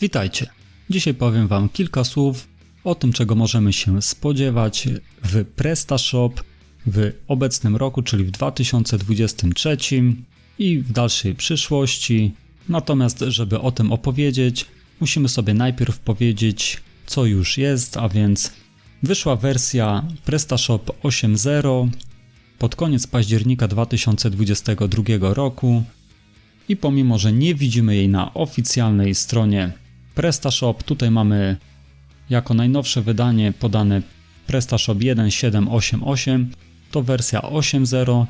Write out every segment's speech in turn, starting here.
Witajcie. Dzisiaj powiem Wam kilka słów o tym, czego możemy się spodziewać w PrestaShop w obecnym roku, czyli w 2023 i w dalszej przyszłości. Natomiast, żeby o tym opowiedzieć, musimy sobie najpierw powiedzieć, co już jest, a więc wyszła wersja PrestaShop 8.0 pod koniec października 2022 roku i pomimo, że nie widzimy jej na oficjalnej stronie PrestaShop, tutaj mamy jako najnowsze wydanie podane PrestaShop 1.7.8.8, to wersja 8.0,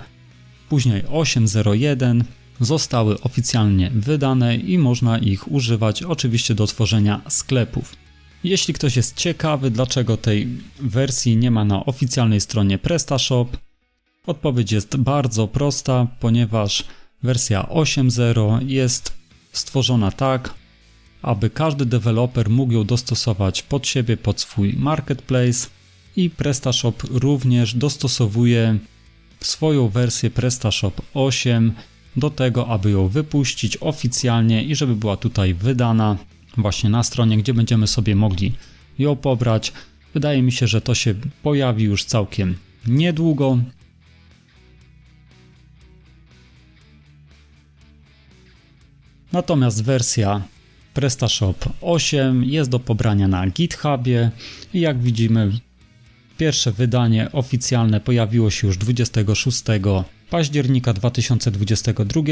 później 8.0.1 zostały oficjalnie wydane i można ich używać oczywiście do tworzenia sklepów. Jeśli ktoś jest ciekawy, dlaczego tej wersji nie ma na oficjalnej stronie PrestaShop, odpowiedź jest bardzo prosta, ponieważ wersja 8.0 jest stworzona tak, aby każdy deweloper mógł ją dostosować pod siebie, pod swój marketplace i PrestaShop również dostosowuje swoją wersję PrestaShop 8 do tego, aby ją wypuścić oficjalnie i żeby była tutaj wydana właśnie na stronie, gdzie będziemy sobie mogli ją pobrać. Wydaje mi się, że to się pojawi już całkiem niedługo. Natomiast wersja PrestaShop 8 jest do pobrania na GitHubie jak widzimy pierwsze wydanie oficjalne pojawiło się już 26 października 2022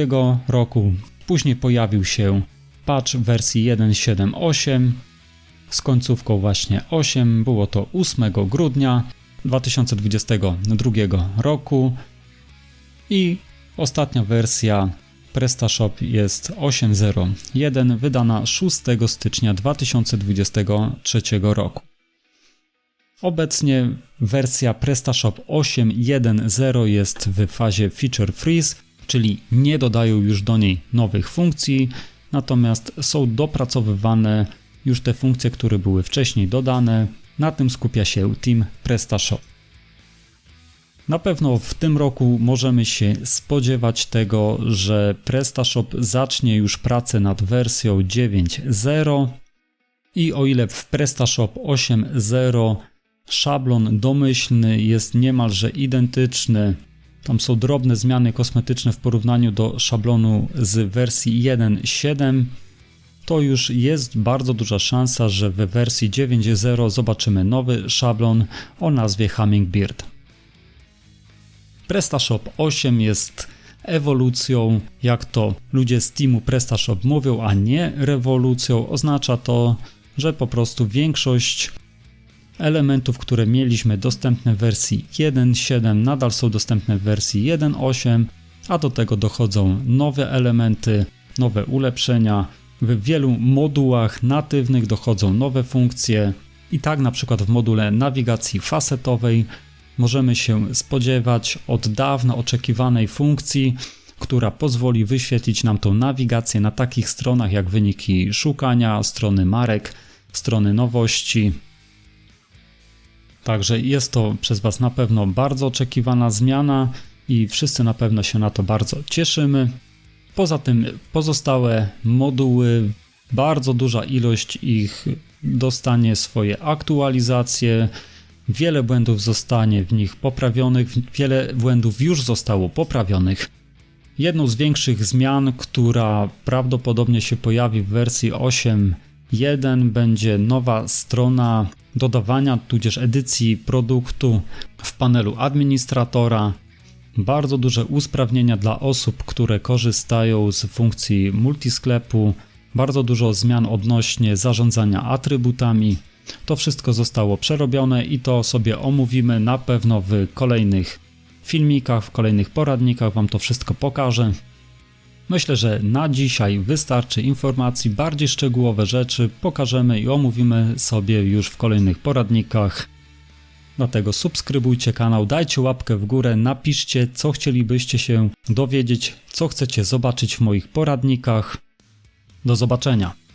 roku. Później pojawił się patch wersji 1.7.8 z końcówką właśnie 8. Było to 8 grudnia 2022 roku i ostatnia wersja PrestaShop jest 8.0.1 wydana 6 stycznia 2023 roku. Obecnie wersja PrestaShop 8.1.0 jest w fazie Feature Freeze, czyli nie dodają już do niej nowych funkcji, natomiast są dopracowywane już te funkcje, które były wcześniej dodane. Na tym skupia się Team PrestaShop. Na pewno w tym roku możemy się spodziewać tego, że PrestaShop zacznie już pracę nad wersją 9.0 i o ile w PrestaShop 8.0 szablon domyślny jest niemalże identyczny, tam są drobne zmiany kosmetyczne w porównaniu do szablonu z wersji 1.7, to już jest bardzo duża szansa, że w wersji 9.0 zobaczymy nowy szablon o nazwie Hummingbird. PrestaShop 8 jest ewolucją, jak to ludzie z teamu PrestaShop mówią, a nie rewolucją. Oznacza to, że po prostu większość elementów, które mieliśmy dostępne w wersji 1.7 nadal są dostępne w wersji 1.8, a do tego dochodzą nowe elementy, nowe ulepszenia. W wielu modułach natywnych dochodzą nowe funkcje i tak na przykład w module nawigacji facetowej możemy się spodziewać od dawna oczekiwanej funkcji, która pozwoli wyświetlić nam tą nawigację na takich stronach jak wyniki szukania, strony marek, strony nowości. Także jest to przez Was na pewno bardzo oczekiwana zmiana i wszyscy na pewno się na to bardzo cieszymy. Poza tym pozostałe moduły, bardzo duża ilość ich dostanie swoje aktualizacje Wiele błędów zostanie w nich poprawionych, wiele błędów już zostało poprawionych. Jedną z większych zmian, która prawdopodobnie się pojawi w wersji 8.1 będzie nowa strona dodawania tudzież edycji produktu w panelu administratora. Bardzo duże usprawnienia dla osób, które korzystają z funkcji multisklepu. Bardzo dużo zmian odnośnie zarządzania atrybutami. To wszystko zostało przerobione i to sobie omówimy na pewno w kolejnych filmikach, w kolejnych poradnikach Wam to wszystko pokażę. Myślę, że na dzisiaj wystarczy informacji, bardziej szczegółowe rzeczy pokażemy i omówimy sobie już w kolejnych poradnikach. Dlatego subskrybujcie kanał, dajcie łapkę w górę, napiszcie co chcielibyście się dowiedzieć, co chcecie zobaczyć w moich poradnikach. Do zobaczenia.